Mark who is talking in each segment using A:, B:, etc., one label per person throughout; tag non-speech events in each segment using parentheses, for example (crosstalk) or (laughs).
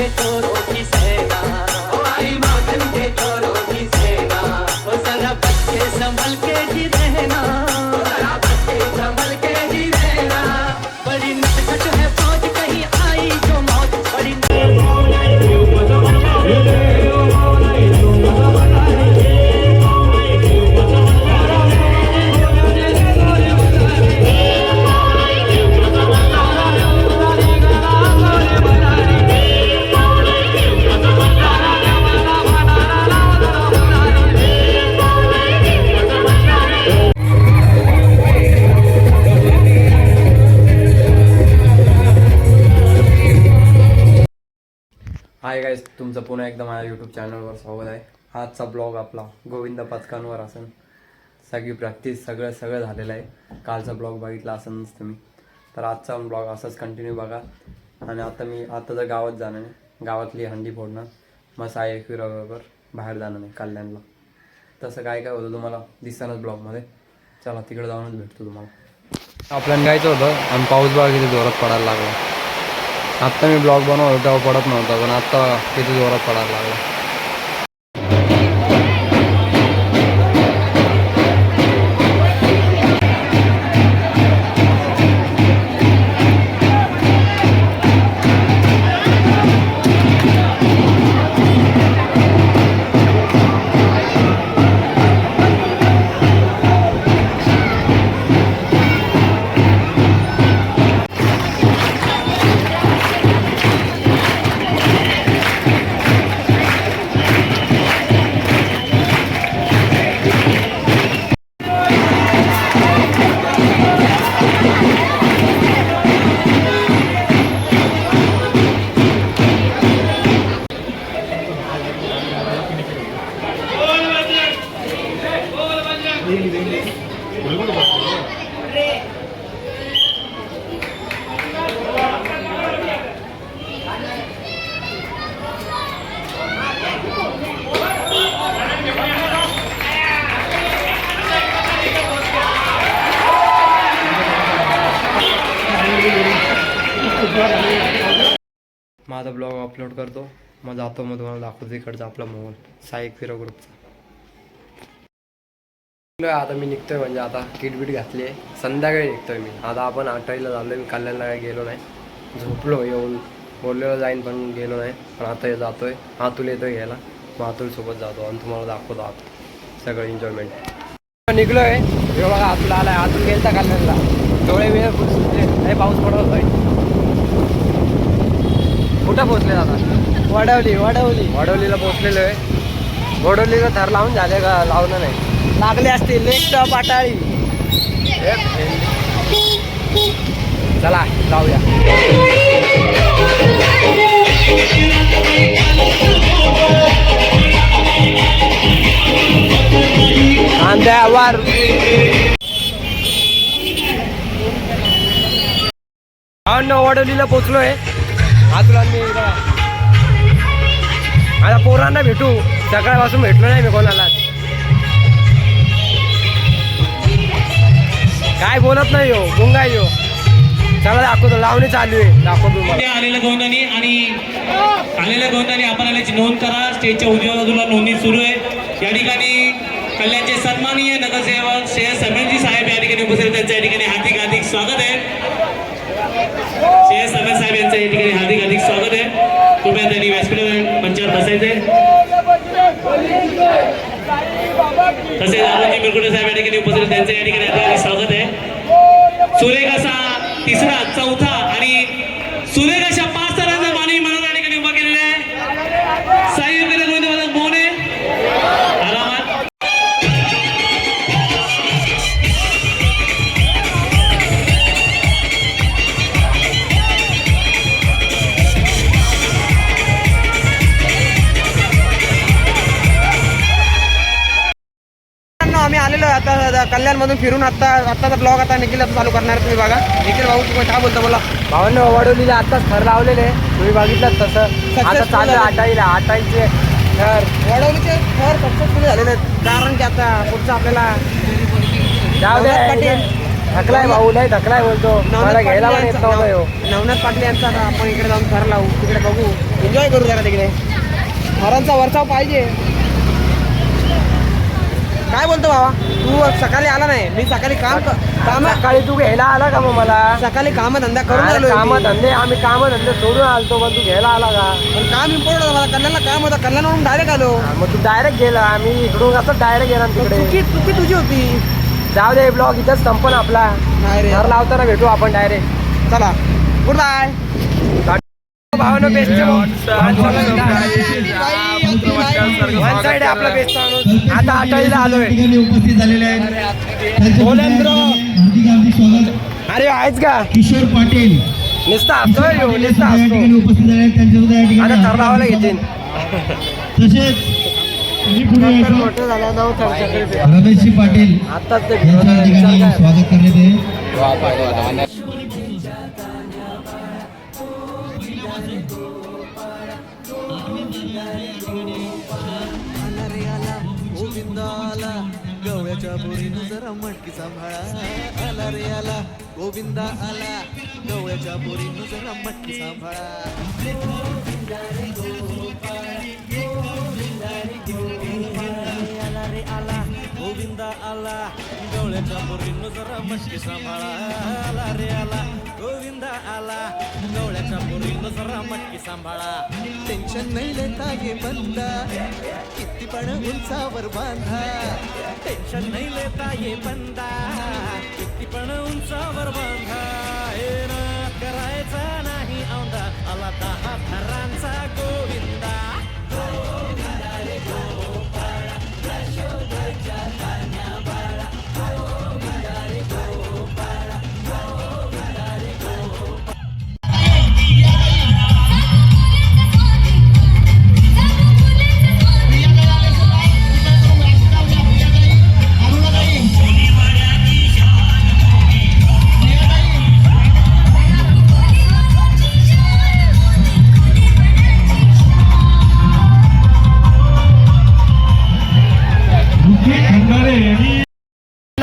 A: के चोरों
B: hi guys तुमचं पुन्हा एकदा माझ्या यूट्यूब चॅनलवर स्वागत आहे. आजचा ब्लॉग आपला गोविंद पथकांवर असेल सगळी प्रॅक्टिस सगळं सगळं झालेलं आहे. कालचा ब्लॉग बघितला असेलच तुम्ही. तर आजचा ब्लॉग असाच कंटिन्यू बघा. आणि आता मी आता तर गावात जाणार आहे. गावातली हंडी फोडणार. मग साय एकविराबरोबर बाहेर जाणार नाही कल्याणला. तसं काय काय होतं तुम्हाला दिसतानाच ब्लॉगमध्ये चला तिकडे जाऊनच भेटतो तुम्हाला. आपल्याला जायचं होतं. आणि पाऊस बघा किती जोरात पडायला लागला. आत्ता मी ब्लॉग बनवत तेव्हा पडत नव्हता पण आत्ता किती जोरात पडायला लागला. ब्लॉग अपलोड करतो. मग जातो मग तुम्हाला दाखवतो इकडचा आपला मोबाईल साई फिरो ग्रुपचा आता मी निघतोय म्हणजे आता किटबिट घातली आहे. संध्याकाळी निघतोय मी. आता आपण आठवायला झालोय मी कल्याणला काही गेलो नाही. झोपलो येऊन. बोललेलो जाईन पण गेलो नाही. पण आता हे जातोय. आतुल येतोय घ्यायला. मग जातो आणि तुम्हाला दाखवतो आत. सगळं एन्जॉयमेंट निघलोय. एवढा बघा आला आलाय. आतुल गेलता कल्याणला. डोळे वेळ नाही पाऊस पडत होतोय कुठं पोहोचले आता
C: वडवली वडवली.
B: वडवलीला पोहोचलेलो आहे. वडवलीला थर लावून झाले का? लावलं नाही.
C: लागले असतील नेक्स्ट पाटाळी
B: चला जाऊया कांद्यावर वडवलीला पोचलोय आतुला आता पोरांना भेटू. सकाळपासून भेटलो नाही मी कोणाला. काय बोलत नाही हो गुंगा हो. चला दाखवतो लावणी चालू आहे. दाखवतो
D: आलेल्या गोंदानी आणि आलेल्या गोंदानी आपण आल्याची नोंद करा. स्टेजच्या उजव्या बाजूला नोंदणी सुरू आहे. या ठिकाणी कल्याणचे सन्माननीय नगरसेवक श्रेयस सरमेनजी साहेब या ठिकाणी उपस्थित त्यांच्या या ठिकाणी हार्दिक हार्दिक स्वागत आहे. श्रेयस सरमेन साहेब यांचं या ठिकाणी हार्दिक हार्दिक स्वागत आहे. कृपया त्यांनी व्यासपीठ मंचावर बसायचे. तसेच आरोजी मिरकुटे साहेब या ठिकाणी उपस्थित त्यांचं या ठिकाणी हार्दिक स्वागत आहे. सुरेख असा तिसरा चौथा आणि सुरेख अशा आहे
C: आता कल्याण मधून फिरून आता आताचा ब्लॉग आता निखिल चालू करणार तुम्ही बघा. निखिल भाऊ तुम्ही काय बोलता बोला.
B: भावांना वडवलीला आत्ताच थर लावलेले तुम्ही बघितलं तसं. आता चालू. आटाईला आटाईचे थर.
C: वडवलीचे थर सक्सेसफुल झालेले आहेत. कारण की आता पुढचं आपल्याला
B: जाऊ. दे. ढकलाय भाऊ लय ढकलाय बोलतो. मला घ्यायला पण येत नव्हतं.
C: नवनाथ पाटील यांचा आता आपण इकडे जाऊन थर लावू. तिकडे बघू. एन्जॉय करू जरा तिकडे. हॉर्नचा वरचाव पाहिजे. काय बोलतो बाबा तू सकाळी आला नाही. मी सकाळी काम काम
B: सकाळी तू घ्यायला आला का मग मला?
C: सकाळी काम धंदा करून आलो
B: काम धंदे आम्ही काम धंदे सोडून आलतो पण तू घ्यायला आला का?
C: पण काम इम्पॉर्टंट होतं मला कल्याणला काम होतं कल्याणवरून डायरेक्ट आलो.
B: मग तू डायरेक्ट गेला आम्ही इकडून कसं डायरेक्ट गेला तिकडे?
C: चुकी चुकी तुझी होती.
B: जाऊ दे ब्लॉग इथंच संपन आपला.
C: नाही रे.
B: घर लावताना भेटू आपण डायरेक्ट
C: चला. गुड बाय
B: भावानं बेस्ट वन साइड आपला बेस्ट आता आटाळीला आलोय.
E: ठिकाणी उपस्थित झालेले आहेत. त्यांच्याबद्दल हार्दिक हार्दिक स्वागत.
B: अरे आहेच का?
E: किशोर पाटील.
B: नुसता हसतोय ह्यो, नुसता
E: या
B: हसतो.
E: ठिकाणी उपस्थित झाले आहेत. त्यांच्याबद्दल या ठिकाणी
B: आता थर लावायला
E: हार्दिक
B: घेतील
E: स्वागत. तसेच मी पुढे येतो.
B: मोठं झालं
E: रमेशजी पाटील
B: आताच ते
E: यांच्या या ठिकाणी? स्वागत करण्यात येईल.
A: गोविंद आला गवळ्याच्या बोरीनं जरा मटकी सांभाळा. आला रे आला गोविंद आला गवळ्याच्या बोरीनं जरा मटकी सांभाळा. आला रे आला. गोविंद आला गवळ्याच्या बोरीनं जरा मटकी सांभाळा आला रे आला गोविंद आला गवळ्याच्या बोरीनं जरा मटकी सांभाळा टेन्शन नाही लेता ये बंदा किती पण उंचावर बांधा टेन्शन नाही लेता ये बंदा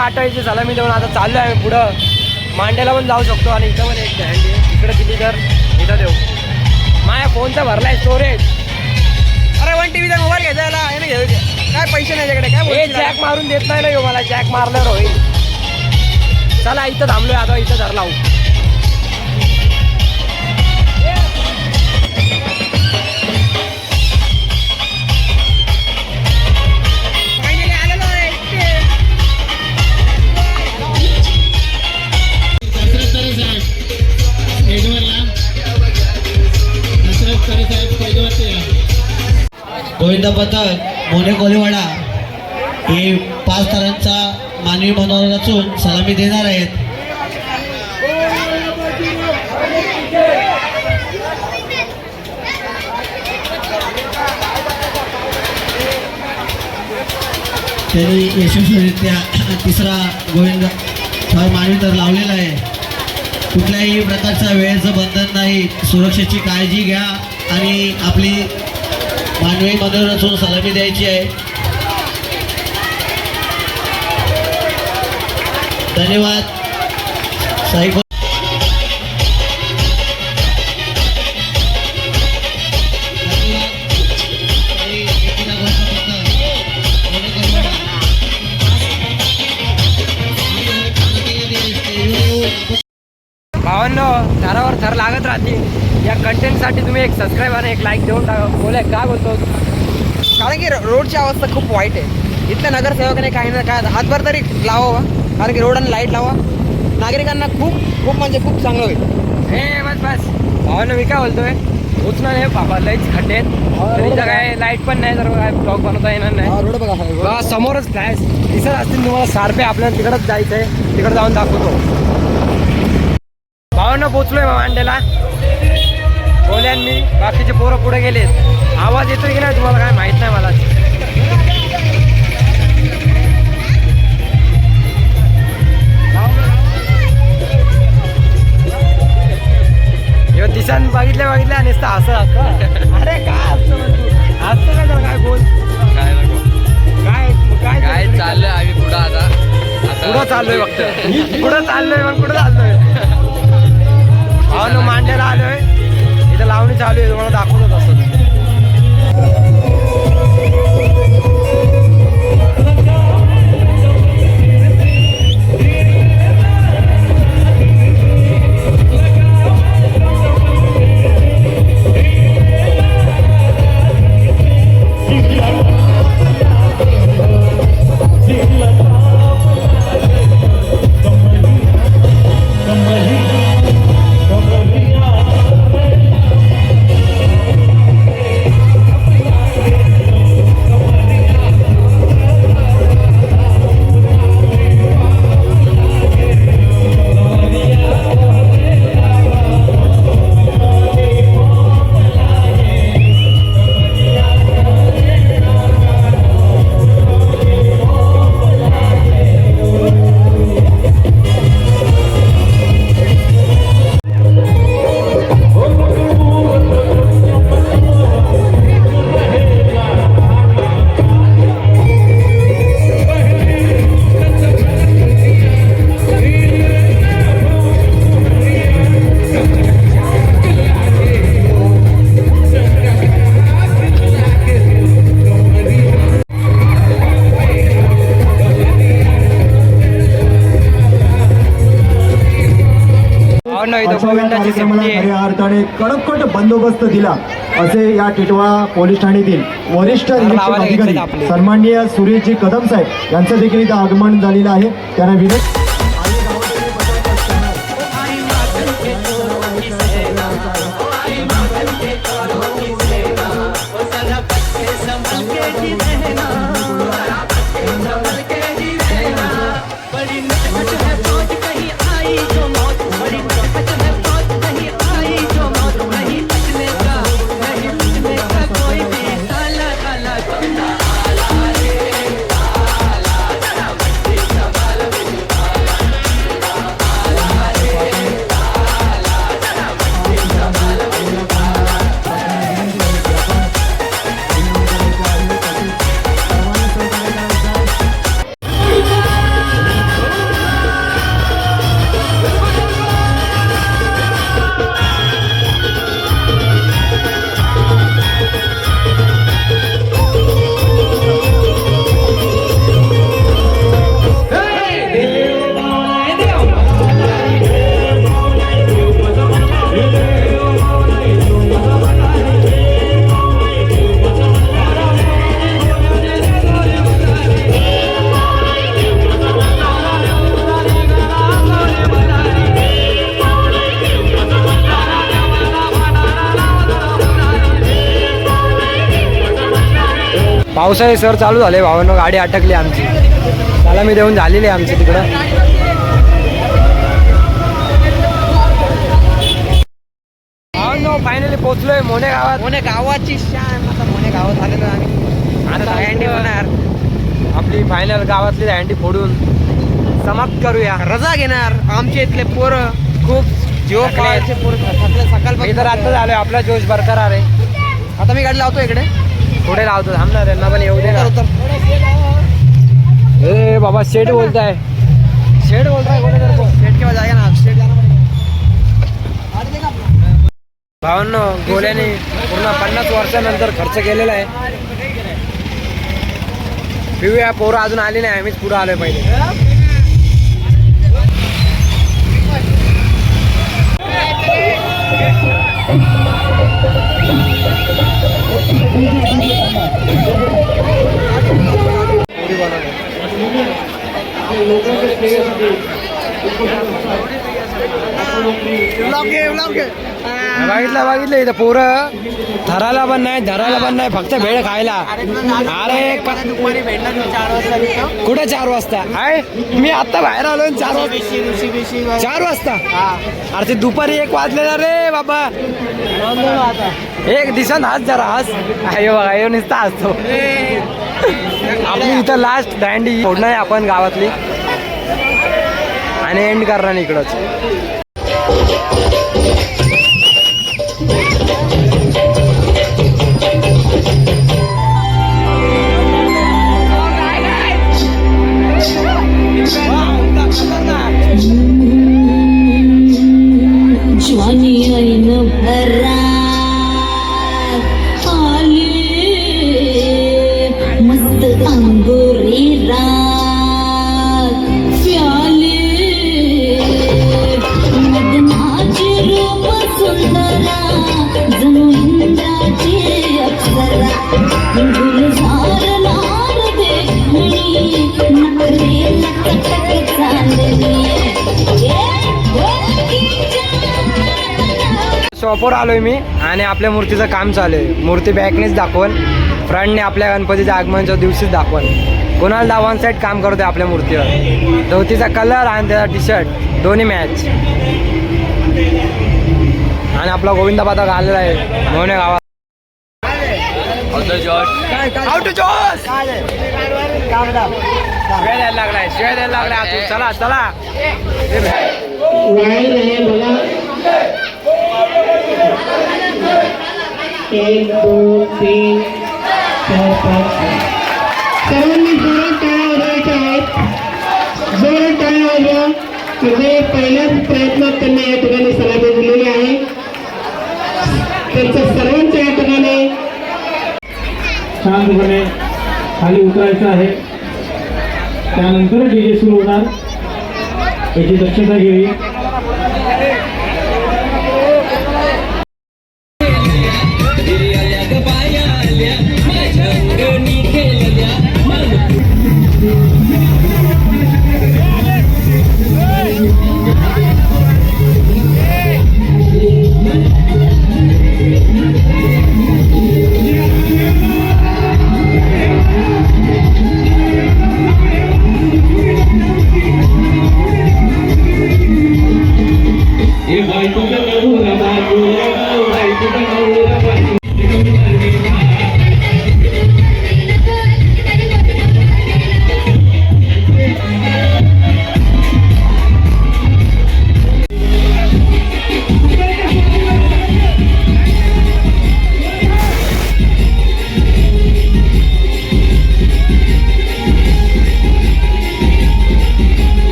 B: आटाळीची सलामी देऊन आता चाललो आहे पुढं. मांड्याला पण जाऊ शकतो आणि इथं पण एक हँड आहे. इकडे किती तर इथं देऊ. माझ्या फोनचा भरलाय स्टोरेज
C: अरे वन टीव्हीचा मोबाईल घ्यायचा याला, हे नाही घ्यायचं. काय पैसे नाही त्याच्याकडे? काय
B: जॅक? मारून देत नाही ना मला. जॅक मारल्यावर होईल चला इथं थांबलोय आता. इथं धर
E: गोविंद पथक मोने कोलेवाडा हे पाच तारांचा मानवी मनोरंजनातून सलामी देणार आहेत. त्यांनी यशस्वीरित्या तिसरा गोविंद मानवी तर लावलेला आहे. कुठल्याही प्रकारचा वेळेचं बंधन नाही. सुरक्षेची काळजी घ्या आणि आपली मानवी मनोरंजन सलामी द्यायची आहे. धन्यवाद. साई
B: भावांनो थरावर थर लागत राहते या कंटेंटसाठी तुम्ही एक सबस्क्राईब आणि एक लाईक देऊन टाका. बोलाय काय बोलतो?
C: कारण की रोडची अवस्था खूप वाईट आहे. इथल्या नगरसेवकाने काही ना काय हातभर तरी लावावा. कारण की रोड आणि लाइट लावा. नागरिकांना खूप खूप म्हणजे खूप चांगलं होईल.
B: हे बस बस. भावांनो मी काय बोलतोय. उचना हे बाबा लईच खड्डे आहेत. काय लाइट पण नाही तर काय ब्लॉग बनवता येणार नाही.
C: रोड बघा
B: समोरच फ्लॅश दिसत असतील तुम्हाला सारखे आपल्याला तिकडच जायचंय. तिकडे जाऊन दाखवतो. भावांना पोचलोय मांडेला बोल्यान मी बाकीचे पोरं पुढे गेलेत. आवाज येतोय की नाही तुम्हाला काय माहीत नाही मला. दिसान बघितल्या बघितल्या नुसतं असं असतं अरे काय असतं असतं काय जरा काय बोल?
F: काय नको
B: काय काय
F: काय चाललंय आम्ही पुढं आता?
B: पुढं चाललोय फक्त. (laughs) पुढं चाललोय मग कुठं चाललोय. भावानं मांड्याला आलोय. इथं लावणी चालू आहे तुम्हाला दाखवत असत.
G: कार्यक्रमाला
B: आहे.
G: खऱ्या अर्थाने कडकट बंदोबस्त दिला असे या टिटवाळा पोलीस ठाण्यातील वरिष्ठ निरीक्षक अधिकारी. सन्माननीय सुरेशजी कदम साहेब यांचं देखील इथं आगमन झालेलं आहे त्यांना विनंती
B: पावसाळे सर चालू झाले भावांनो गाडी अटकली आमची. त्याला मी देऊन झालेली आहे आमची तिकडं. फायनली पोहोचलोय मोने गावात. मोने गावाची शान. आता मोने गावात आलेलो आम्ही. आता दहीहंडी होणार. आपली फायनल गावातली दहीहंडी फोडून समाप्त करूया. रजा घेणार. आमचे इथले पोरं. खूप जीव पोरं सकाळ मी तर आता झालोय आपला जोश बरकरार आहे. आता मी गाडी लावतो इकडे. पुढे लावतो थांब ना त्यांना पण येऊ दे ना. ए बाबा शेड बोलताय. शेड बोलताय किंवा जागा ना भावांनो गोल्याने पूर्ण पन्नास वर्षानंतर खर्च केलेला आहे. पिऊया पोरं अजून आली नाही आम्हीच पुढे आलोय पहिले. बघितलं बघितलं इथं पोरं. धरायला पण नाही धरायला पण नाही फक्त भेळ खायला. अरे कुठे चार वाजता? आहे मी आता बाहेर आलो चार वाजता चार वाजता? अरे ते दुपारी एक वाजलेला रे बाबा. एक दिसा हाच जरा हाच अयो बघा यो नुसता हसतो. आपली इथं लास्ट दांडी सोडणार आहे आपण गावातली. आणि एंड करणार इकडंच. शॉपवर आलोय मी आणि आपल्या मूर्तीचं काम चालू आहे. मूर्ती बॅकनेच दाखवून. फ्रंटने आपल्या गणपतीच्या आगमनाच्या दिवशीच दाखवून. कुणाल दा वन साईड काम करतोय आपल्या मूर्तीवर. धोतीचा कलर आणि त्याचा टी शर्ट दोन्ही मॅच आणि आपला गोविंदा पाता घाललेला आहे. मोहने गावात. लागलाय शिव्या द्यायला लागलाय. तू चला. चला
H: एक दोन तीन चार पाच सर्वांनी जोरात टाळ्या वाजवायच्या आहेत. जोरात टाळ्या वाजवा म्हणजे पहिल्याच प्रयत्नात त्यांना या ठिकाणी सलामी दिलेली आहे. त्यांचं सर्वांच्या या ठिकाणी शांतपणे खाली उतरायचं आहे. त्यानंतर डी जे सुरू होणार. याची दक्षता घ्यावी.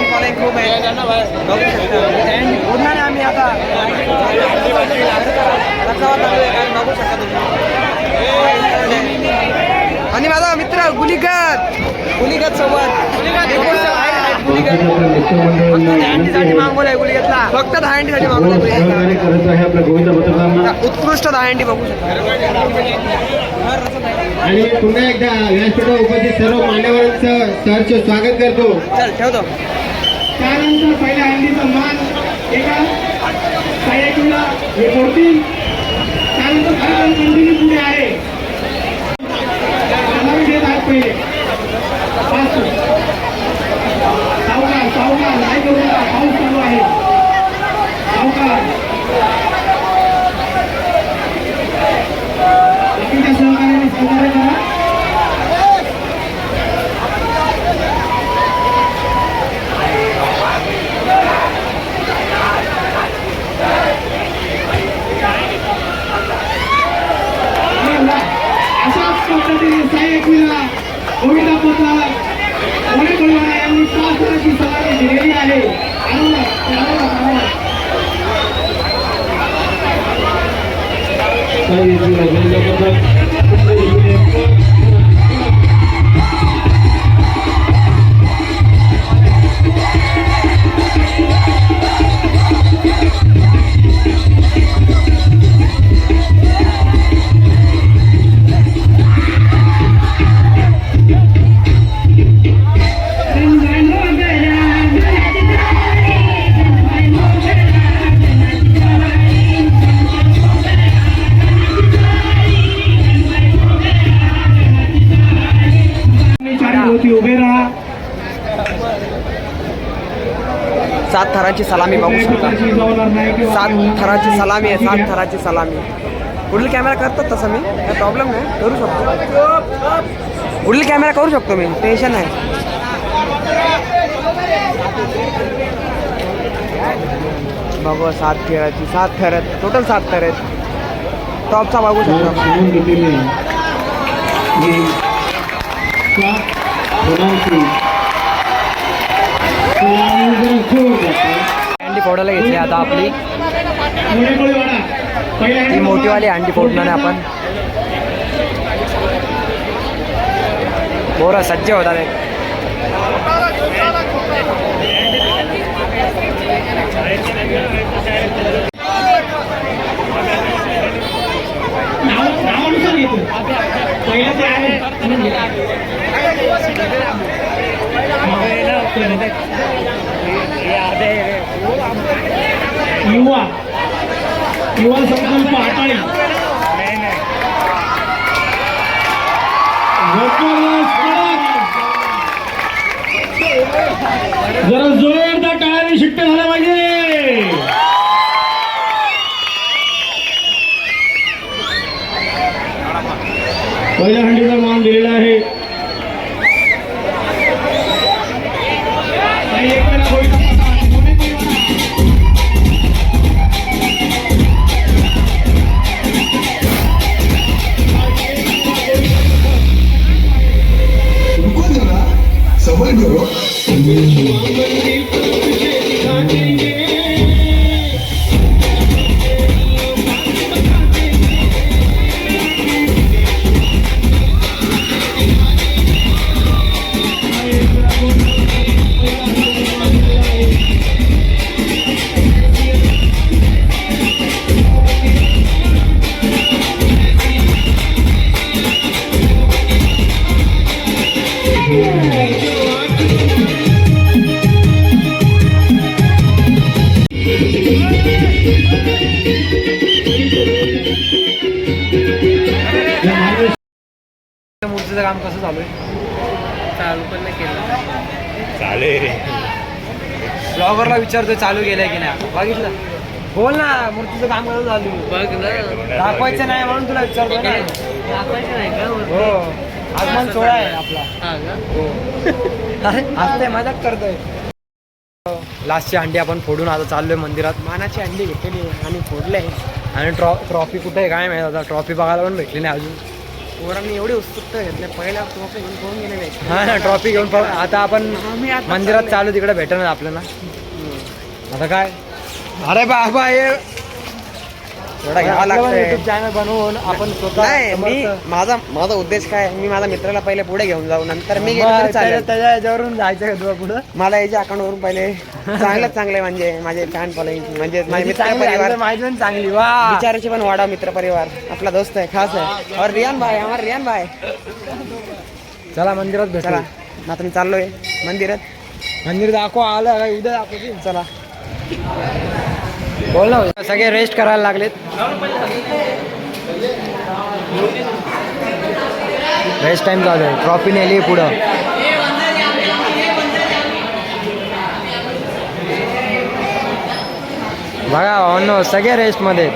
C: फॅन फॉलोइंग खूप आहे आहे आम्ही आता रचावा चालू आहे कारण बघू शकता तुम्ही आणि माझा मित्र गुलिगत. गुलिगत. सोबत गुलिगत फक्त गुलिगतला.
G: आहे
C: उत्कृष्ट दहांडी बघू शकता.
G: आणि पुन्हा एकदा व्यासपीठावर उपस्थित सर्व मान्यवरांचं सहर्ष स्वागत करतो.
C: चल ठेवतो.
I: त्यानंतर पहिल्या हंडीचा मान एका सायकीला हे मोडतील. त्यानंतर कार्यक्रम कंटिन्यू पुढे आहे. देत आहेत पहिले. पाच
C: थराची सलामी बघू शकता. सात थराची सलामी आहे सात थराची सलामी. पुढील कॅमेरा करतात तसं मी. काय प्रॉब्लेम नाही करू शकतो. पुढील कॅमेरा करू शकतो मी. टेन्शन नाही. बघू सात खेळाची सात थर आहेत टोटल सात थर आहेत. टॉपचा बघू शकता अंडी फोडायला घेतली. आता आपली
I: ती कोळी वाडा पहिल्या
C: ही मोठीवाली अंडी फोडणार आपण. बोरा सज्ज होतात आहेत.
I: पहिलं ते आहे युवा. युवा संकल्प आटाळी जरा जोरदार टाळ्याने शिट्ट झाला पाहिजे. पहिल्या हंडी
C: मूर्तीचं काम चालू. आहे चालू पण नाही केलं.
F: चालेल.
C: ब्लॉगरला विचारतोय चालू केलंय की नाही? बघितलं? बोल ना मूर्तीचं काम कसं चालू. बघ ना. दाखवायचं नाही म्हणून तुला विचारतो ना. दाखवायचं नाही का हो. आगमन सोहळा आहे आपला. हो असते मजाक करतोय.
B: लास्टची अंडी आपण फोडून आता चाललोय मंदिरात.
C: मानाची अंडी घेतलेली आणि फोडले
B: आणि ट्रॉ ट्रॉफी कुठे आहे काय माहिती आता? ट्रॉफी बघायला पण भेटली नाही अजून.
C: पोरांनी एवढी उत्सुकता घेतली. पहिल्या ट्रॉफी घेऊन गेलेले आहेत.
B: हा ना ट्रॉफी घेऊन पळ- आता आपण
C: आम्ही आता
B: मंदिरात चालू तिकडे भेटणार आपल्याला. आता काय? अरे बाबा हे
C: घ्यावा लागतंय.
B: चॅनल बनवून आपण
C: नाही मी माझा माझा उद्देश काय? मी माझ्या मित्राला पहिले पुढे घेऊन जाऊ नंतर मी गेलो
B: मग
C: तरी
B: त्याच्या
C: चालेल.
B: त्याच्या ह्याच्यावरून जायचं का तुला पुढं?
C: मला याच्या अकाउंट वरून पहिले चांगलंच चांगले म्हणजे माझे फॅन फॉलोईंग म्हणजे माझे मित्र
B: चांगली
C: परिवार
B: पण चांगली वा.
C: विचाराची पण वाढा मित्र परिवार आपला दोस्त आहे खास आहे. और रियान भाई हमारा रियान भाई.
B: चला मंदिरात भेटू.
C: चला आता मी चाललोय मंदिरात.
B: मंदिर दाखव आलं उद्या दाखव.
C: चला.
B: बोल ना सगळे रेस्ट करायला लागलेत. रेस्ट टाइम चालू आहे. ट्रॉफी नेली पुढं. बघा भावांनो सगळे रेस्टमध्ये